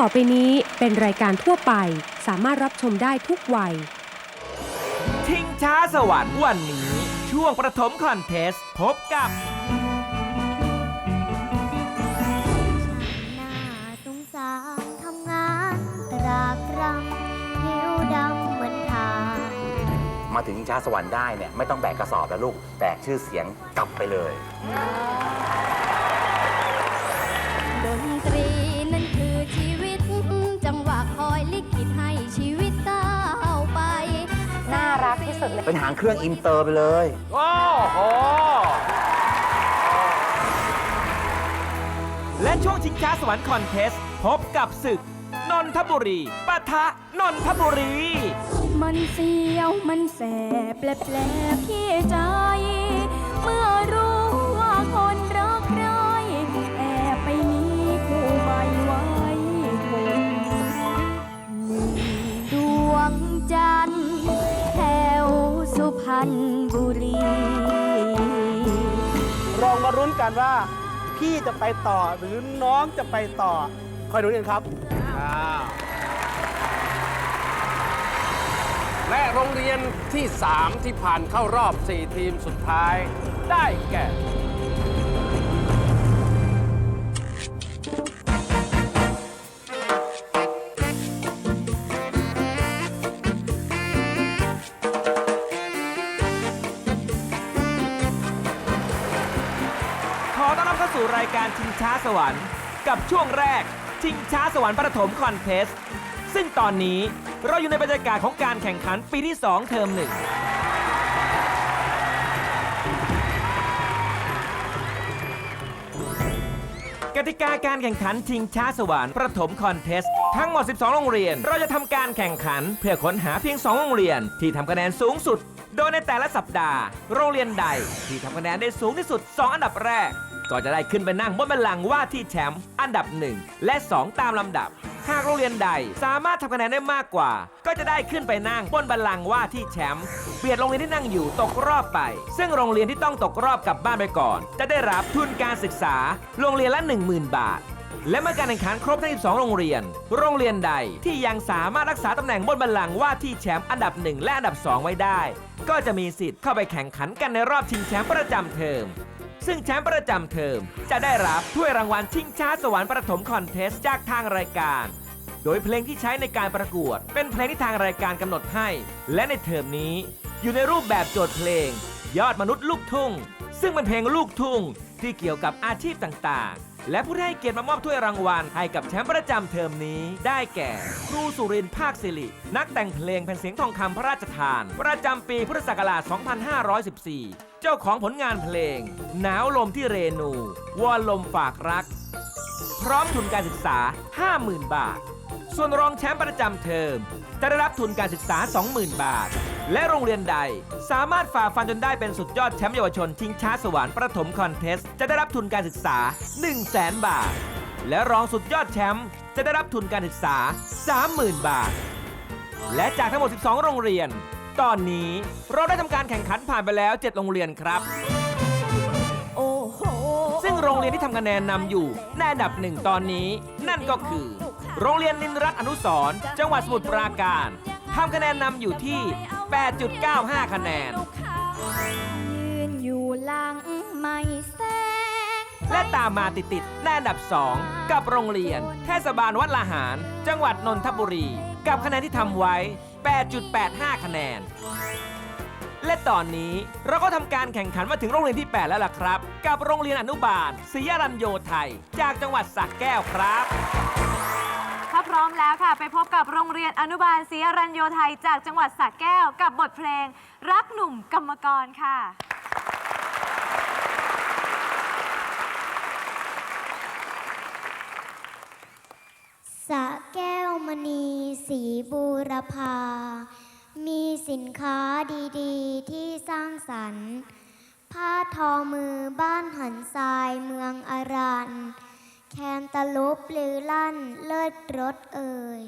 การต่อไปนี้เป็นรายการทั่วไป สามารถรับชมได้ทุกวัยชิงช้าสวรรค์วันนี้ ช่วงประถมคอนเทสต์พบกับหน้าสงสารทำงานตรากตรำผิวดำเหมือนทานมาถึงชาสวรรค์ได้เนี่ยไม่ต้องแบกกระสอบแล้วลูกแบกชื่อเสียงกลับไปเลย ดนตรี เลยเป็นหางเครื่องอินเตอร์ไปเลย โอ้โห และช่วงชิงช้าสวรรค์คอนเทสต์พบกับศึก นนทบุรีปะทะนนทบุรี มันเสียวมันแสบแปลบๆที่ใจ เมื่อรู้ รุ้นกันว่าพี่จะไปต่อหรือน้องจะไปต่อ คอยดูกันครับและโรงเรียนที่ 3 ที่ผ่านเข้ารอบ 4 ทีมสุดท้ายได้แก่ สวรรค์ กับช่วงแรกชิงช้าสวรรค์ประถมคอนเทสต์ซึ่งตอนนี้เราอยู่ในบรรยากาศของการแข่งขันปีที่ 2 เทอมหนึ่งกติกาการแข่งขันชิงช้าสวรรค์ประถมคอนเทสต์ทั้งหมด 12 โรงเรียน เราจะทำการแข่งขันเพื่อค้นหาเพียง 2 โรงเรียนที่ทำคะแนนสูงสุด โดยในแต่ละสัปดาห์ โรงเรียนใดที่ทำคะแนนได้สูงที่สุด 2 อันดับแรก ก็จะได้ขึ้นไปนั่งบนบัลลังก์ว่าที่แชมป์อันดับ 1 และ 2 ตามลำดับ หากโรงเรียนใดสามารถทำคะแนนได้มากกว่า ก็จะได้ขึ้นไปนั่งบนบัลลังก์ว่าที่แชมป์เบียดโรงเรียนที่นั่งอยู่ตกรอบไป ซึ่งโรงเรียนที่ต้องตกรอบกลับบ้านไปก่อน จะได้รับทุนการศึกษา โรงเรียนละ 10,000 บาทและเมื่อการแข่งขันครบทั้ง 12 โรงเรียน โรงเรียนใดที่ยังสามารถรักษาตำแหน่งบนบัลลังก์ว่าที่แชมป์อันดับ 1 และอันดับ 2 ไว้ได้ ก็จะมีสิทธิ์เข้าไปแข่งขันกันในรอบชิงแชมป์ประจำเทอม ซึ่งแชมป์ประจำเทอม จะได้รับถ้วยรางวัลชิงช้าสวรรค์ประถมคอนเทสต์จากทางรายการ โดยเพลงที่ใช้ในการประกวด เป็นเพลงที่ทางรายการกำหนดให้ และในเทอมนี้ อยู่ในรูปแบบโจทย์เพลง ยอดมนุษย์ลูกทุ่ง ซึ่งเป็นเพลงลูกทุ่งที่เกี่ยวกับอาชีพต่างๆ และผู้ที่ให้เกียรติมามอบถ้วยรางวัลให้กับแชมป์ประจำเทอมนี้ ได้แก่ ครูสุรินทร์ภาคสิริ นักแต่งเพลงแผ่นเสียงทองคำพระราชทาน ประจำปีพุทธศักราช 2514 เจ้าของผลงานเพลง หนาวลมที่เรนูวอนลมฝากรัก พร้อมทุนการศึกษา 50,000 บาท ส่วนรองแชมป์ประจำเทอม จะได้รับทุนการศึกษา 20,000 บาท และโรงเรียนใดสามารถฝ่าฟันจนได้เป็นสุดยอดแชมป์เยาวชนชิงช้าสวรรค์ประถมคอนเทสต์จะได้รับทุนการศึกษา 100,000 บาท และรองสุดยอดแชมป์จะได้รับทุนการศึกษา 30,000 บาท และจากทั้งหมด 12 โรงเรียน ตอนนี้ เราได้ทำการแข่งขันผ่านไปแล้ว 7 โรงเรียนครับ โอ้โหซึ่งโรงเรียนที่ทำคะแนนนำอยู่ในอันดับหนึ่งตอนนี้ นั่นก็คือ โรงเรียนนินรัตน์อนุสรณ์จังหวัดสมุทรปราการทำคะแนนนำอยู่ที่ 8.95 คะแนน ยืนอยู่หลังไม่แสง และตามมาติดๆในอันดับ 2 กับโรงเรียน เทศบาลวัดละหาร จังหวัดนนทบุรี กับคะแนนที่ทำไว้ 8.85 คะแนน และตอนนี้เราก็ทำการแข่งขันมาถึงโรงเรียนที่ 8 แล้วล่ะครับ กับโรงเรียนอนุบาลศรีรัญโยไทย จากจังหวัดสระแก้วครับ ถ้าพร้อมแล้วค่ะ ไปพบกับโรงเรียนอนุบาลศรีอรัญโยไทยจากจังหวัดสระแก้วกับบทเพลง รักหนุ่มกรรมกรค่ะ สระแก้ว มณีสีบูรพา มีสินค้าดีๆ ที่สร้างสรรค์ ผ้าทอมือบ้านหันทรายเมืองอารันแคนตะลุปลือลั่นเลิศรสเอ่ย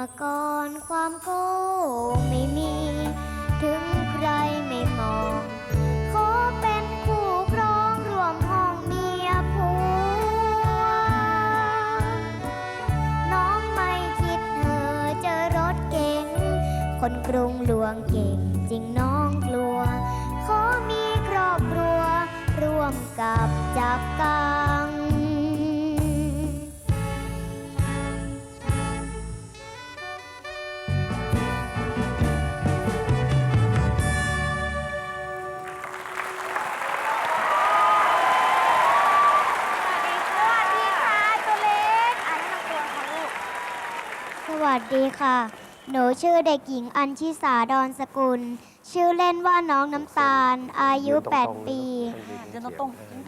รมกรความโก้ไม่มี ถึงใครไม่มอง ขอเป็นคู่ครองรวมห้องเมียผัว น้องไม่คิดเธอเจอรถเก๋งคนกรุงหลวงเก่งจริงน้องกลัว ขอมีครอบครัว ร่วมกับจับกัง สวัสดีค่ะ หนูชื่อเด็กหญิงอัญชิสาดอนสกุล ชื่อเล่นว่าน้องน้ำตาล อายุ 8 ปี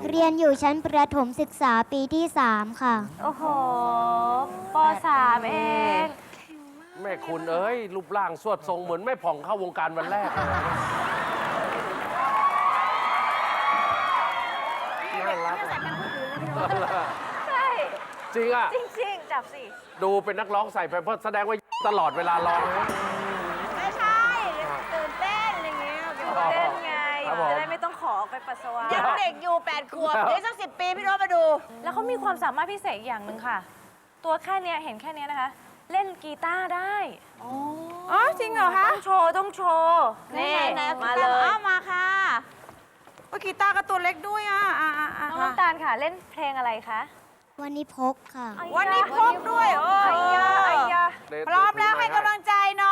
เรียนอยู่ชั้นประถมศึกษาปีที่ 3 ค่ะ โอ้โหปสามเอง แม่คุณเอ้ย รูปร่างสวดทรงเหมือนแม่ผ่องเข้าวงการวันแรกเลยน่ารักอะใช่ จริงอะ จริงๆ จับสิ ดูเป็นนักร้องใส่ไปเพราะแสดงว่าตลอดเวลาร้องนะไม่ใช่ตื่นเต้นอย่างเงี้ยตื่นเต้นไงครับผม จะได้ไม่ต้องขอไปปัสสาวะ ยังเด็กอยู่8ขวบเดี๋ยวสักสิปีพี่โน้ตมาดู แล้วเขามีความสามารถพิเศษอีกอย่างหนึ่งค่ะ ตัวแค่เนี้ยเห็นแค่เนี้ยนะคะ เล่นกีตาร์ได้อ๋อจริงเหรอคะต้องโชว์ต้องโชว์นี่ไหนๆมากีเลตร์ยอ้าวมาค่ะว่ากีตาร์ก็ตัวเล็กด้วยอะอะอะอะน้องน้ำตาลค่ะ เล่นเพลงอะไรคะ วันนี้พกค่ะ วันนี้พบด้วยโอ้ไอ้ยาไอ้ยาพร้อมแล้วให้กำลังใจน้อง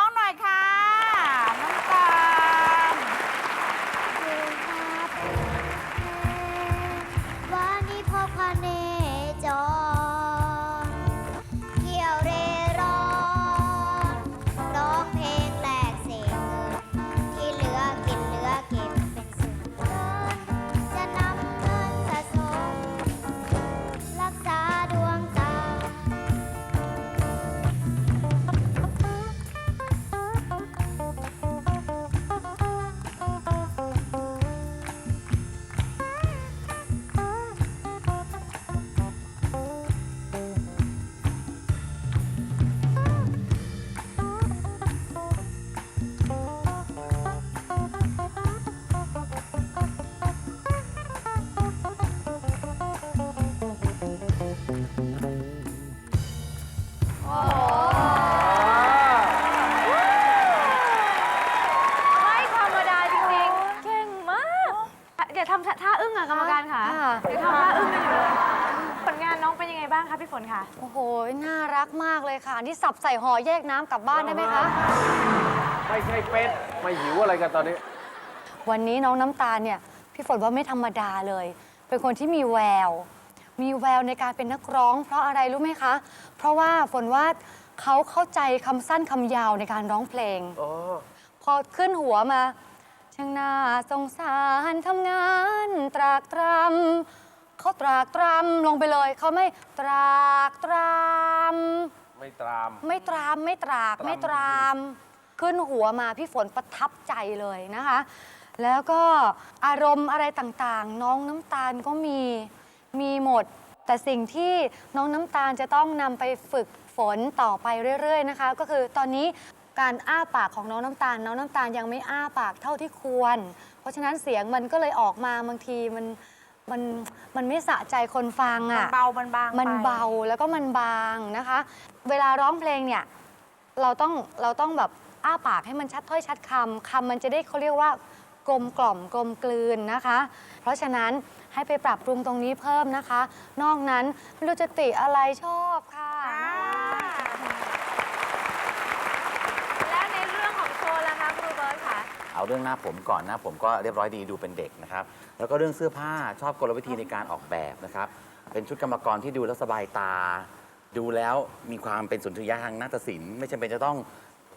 ากเลยค่ะที่สับใส่ห่อแยกน้ำกลับบ้านได้ไหมคะ ไม่ใช่เป็ดไม่หิวอะไรกันตอนนี้ วันนี้น้องน้ำตาลเนี่ยพี่ฝนว่าไม่ธรรมดาเลย เป็นคนที่มีแวว มีแววในการเป็นนักร้อง เพราะอะไรรู้ไหมคะ เพราะว่าฝนว่าเขาเข้าใจคำสั้นคำยาวในการร้องเพลง อ๋อ พอขึ้นหัวมาช่างน่าสงสารทำงานตรากตรำเขาตรากตรำลงไปเลย เขาไม่ตรากตรำ ไม่ตราม ไม่ตรามไม่ตรากตรามไม่ตราม ขึ้นหัวมาพี่ฝนประทับใจเลยนะคะ แล้วก็อารมณ์อะไรต่างๆ น้องน้ำตาลก็มีมีหมด แต่สิ่งที่น้องน้ำตาลจะต้องนำไปฝึกฝนต่อไปเรื่อย ๆ นะคะ ก็คือตอนนี้การอ้าปากของน้องน้ำตาล น้องน้ำตาลยังไม่อ้าปากเท่าที่ควร เพราะฉะนั้นเสียงมันก็เลยออกมาบางทีมัน มันมันไม่สะใจคนฟังมันอะ เบา มันบางมันไป เบาแล้วก็มันบางนะคะ เวลาร้องเพลงเนี่ยเราต้องเราต้องแบบอ้าปากให้มันชัดถ้อยชัดคำคำมันจะได้เขาเรียกว่ากลมกล่อมกลมกลืนนะคะ เพราะฉะนั้นให้ไปปรับปรุงตรงนี้เพิ่มนะคะ นอกนั้นไม่รู้จะติอะไรชอบค่ะแล้วในเรื่องของโชว์ล่ะคะครูเบิร์ตค่ะ เอาเรื่องหน้าผมก่อนหน้าผมก็เรียบร้อยดีดูเป็นเด็กนะครับ แล้วก็เรื่องเสื้อผ้าชอบกลวิธีในการออกแบบนะครับ เป็นชุดกรรมกรที่ดูแล้วสบายตา ดูแล้วมีความเป็นสุนทรียะทางนาฏศิลป์ไม่จำเป็นจะต้อง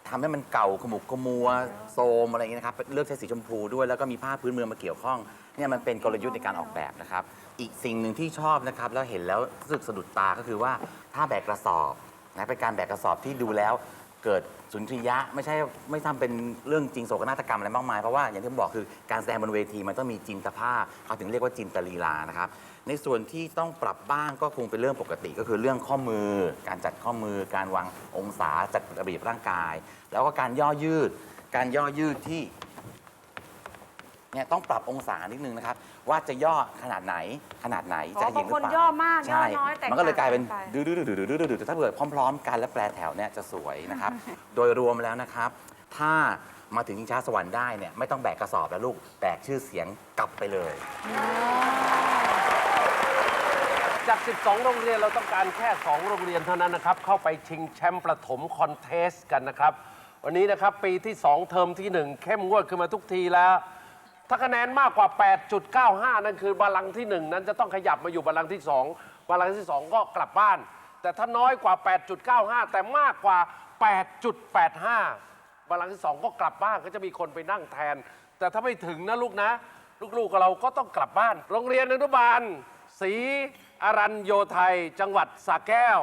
ทำให้มันเก่าขมุกขมัวโซมอะไรอย่างนี้ยนะครับเลือกใช้สีชมพูด้วยแล้วก็มีผ้าพื้นเมืองมาเกี่ยวข้องเนี่ยมันเป็นกลยุทธ์ในการออกแบบนะครับ อีกสิ่งหนึ่งที่ชอบนะครับแล้วเห็นแล้วรู้สึกสะดุดตาก็คือว่าถ้าแบกกระสอบนะเป็นการแบกกระสอบที่ดูแล้ว เกิดสุนทรียะไม่ใช่ไม่ทำเป็นเรื่องจริงโศกนาฏกรรมอะไรมากมาย เพราะว่าอย่างที่ผมบอกคือการแสดงบนเวทีมันต้องมีจินตภาพเขาถึงเรียกว่าจินตลีลานะครับในส่วนที่ต้องปรับบ้างก็คงเป็นเรื่องปกติก็คือเรื่องข้อมือ การจัดข้อมือ การวางองศาจัดระเบียบร่างกาย แล้วก็การย่อยืด การย่อยืดที่ เนี่ยต้องปรับองศานิดนึงนะครับว่าจะย่อขนาดไหนขนาดไหนอ๋อจะเห็นหรือเปบางคนล่าย่อมากใช่ย่อน้อยแตกมันก็เลยกลายเป็นต่างกันไปดื้อดื้อดื้อดื้อดื้อดื้อแต่ถ้าเกิดพร้อม ๆ กันและแปลแถวเนี่ยจะสวยนะครับ โดยรวมแล้วนะครับ ถ้ามาถึงชิงช้าสวรรค์ได้เนี่ยไม่ต้องแบกกระสอบแล้วลูกแบกชื่อเสียงกลับไปเลย จาก 12 โรงเรียนเราต้องการแค่ 2 โรงเรียนเท่านั้นนะครับ เข้าไปชิงแชมป์ประถมคอนเทสต์กันนะครับ วันนี้นะครับปีที่ 2 เทอมที่ 1 เข้มงวดขึ้นมาทุกทีแล้ว ถ้าคะแนนมากกว่า 8.95 นั่นคือบาลังก์ที่ 1 นั้นจะต้องขยับมาอยู่บาลังก์ที่ 2 บาลังก์ที่ 2 ก็กลับบ้าน แต่ถ้าน้อยกว่า 8.95 แต่มากกว่า 8.85 บาลังก์ที่ 2 ก็กลับบ้านก็จะมีคนไปนั่งแทน แต่ถ้าไม่ถึงนะลูกนะ ลูกๆเราก็ต้องกลับบ้าน โรงเรียนอนุบาลศรีอรัญโยไทย จังหวัดสระแก้ว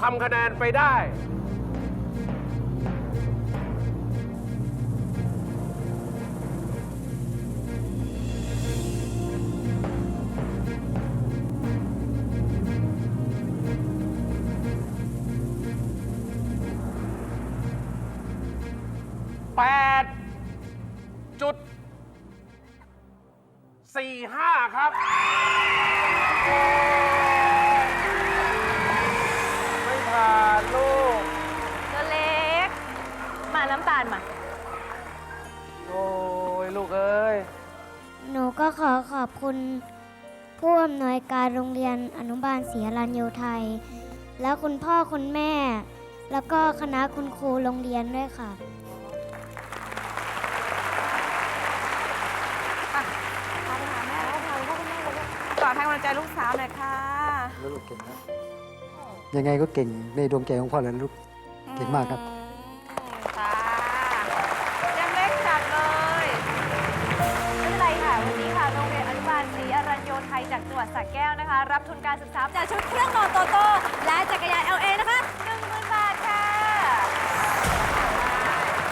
ทำคะแนนไปได้ 4 5 ครับ ไม่ผ่านลูก ตัวเล็ก มาน้ำตาลมา โอ้ยลูกเอ้ย หนูก็ขอขอบคุณ ผู้อำนวยการโรงเรียนอนุบาลศรีอรัญโยไทย และคุณพ่อคุณแม่ แล้วก็คณะคุณครูโรงเรียนด้วยค่ะ ลังใจลูกสาวหน่อยค่ะแล้วลูกเก่งนะยังไงก็เก่งในดวงใจของพ่อแล้วนะลูก เก่งมากครับ ค่ะยังเล็กจัดเลยไม่เป็นไรค่ะ วันนี้ค่ะโรงเรียนอนุบาลศรีอรัญโยไทยจากจังหวัดสระแก้วนะคะ รับทุนการศึกษาจากชุดเครื่องนอนโตโต้และจักรยาน LA นะคะ10,000บาทค่ะ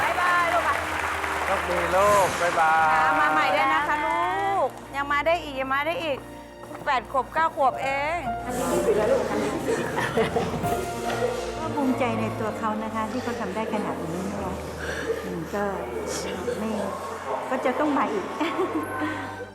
บ๊ายบายลูกค่ะโชคดีลูกบ๊ายบาย มาใหม่ด้วยนะคะลูก ยังมาได้อีกยังมาได้อีก แปดขวบเก้าขวบเองก็ภูมิใจในตัวเขานะคะ ที่เขาทำได้ขนาดนี้นะคะอืมก็ไม่ก็จะต้องมาอีก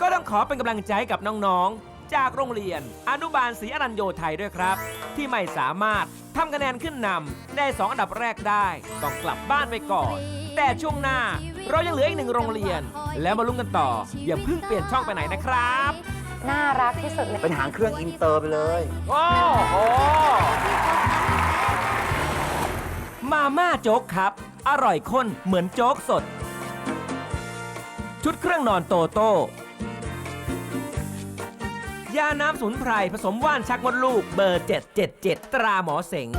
ก็ต้องขอเป็นกำลังใจให้กับน้องๆ จากโรงเรียน อนุบาลศรีอรัญโยไทยด้วยครับ ที่ไม่สามารถทำคะแนนขึ้นนำได้สองอันดับแรกได้ต้องกลับบ้านไปก่อน แต่ช่วงหน้า เรายังเหลืออีกหนึ่งโรงเรียน แล้วมาลุ้นกันต่อ อย่าเพิ่งเปลี่ยนช่องไปไหนนะครับ น่ารักที่สุดเลยเป็นหางเครื่องอินเตอร์ไปเลย โอ้โห มาม่าโจ๊กครับ อร่อยข้นเหมือนโจ๊กสด ชุดเครื่องนอนโตโต้ยาน้ำสมุนไพรผสมว่านชักมดลูกเบอร์ 777 ตราหมอเสง